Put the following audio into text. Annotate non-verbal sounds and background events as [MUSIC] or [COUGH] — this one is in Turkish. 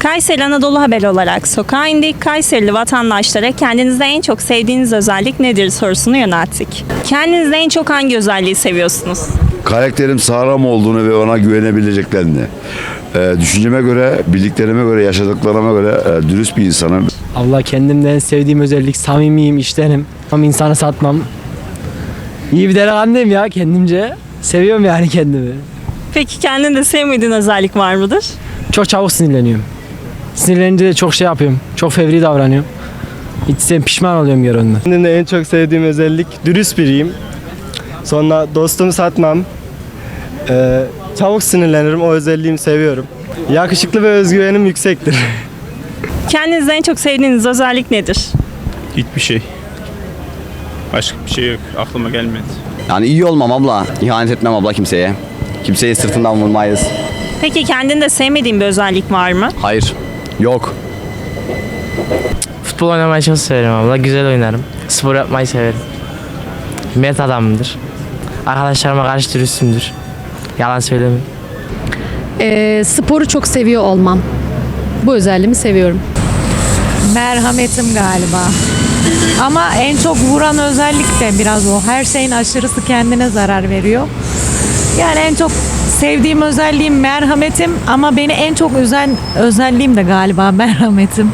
Kayseri Anadolu Haber olarak sokağa indik. Kayserili vatandaşlara kendinizde en çok sevdiğiniz özellik nedir sorusunu yönelttik. Kendinizde en çok hangi özelliği seviyorsunuz? karakterim sağlam olduğunu ve ona güvenebileceklerini, e, düşünceme göre, bildiklerime göre, yaşadıklarıma göre e, dürüst bir insanım. Allah kendimden en sevdiğim özellik samimiyim, iştenim. Ama insanı satmam. İyi bir delikanlıyım ya kendimce. Seviyorum yani kendimi. Peki kendinde sevmediğin özellik var mıdır? Çok çabuk sinirleniyorum. Sinirlenince de çok şey yapıyorum. Çok fevri davranıyorum. Hiç sen pişman oluyorum geri ondan. Kendimde en çok sevdiğim özellik dürüst biriyim. Sonra dostumu satmam. Ee, çabuk sinirlenirim. O özelliğimi seviyorum. Yakışıklı ve özgüvenim yüksektir. [LAUGHS] Kendinizde en çok sevdiğiniz özellik nedir? Hiçbir şey. Başka bir şey yok. Aklıma gelmedi. Yani iyi olmam abla. İhanet etmem abla kimseye. Kimseyi sırtından vurmayız. Peki kendinde sevmediğin bir özellik var mı? Hayır. Yok. Futbol oynamayı çok severim abla. Güzel oynarım. Spor yapmayı severim. Mert adamımdır. Arkadaşlarıma karşı dürüstümdür. Yalan söylemiyorum. Ee, sporu çok seviyor olmam. Bu özelliğimi seviyorum. Merhametim galiba. Ama en çok vuran özellik de biraz o. Her şeyin aşırısı kendine zarar veriyor. Yani en çok sevdiğim özelliğim merhametim ama beni en çok üzen özelliğim de galiba merhametim.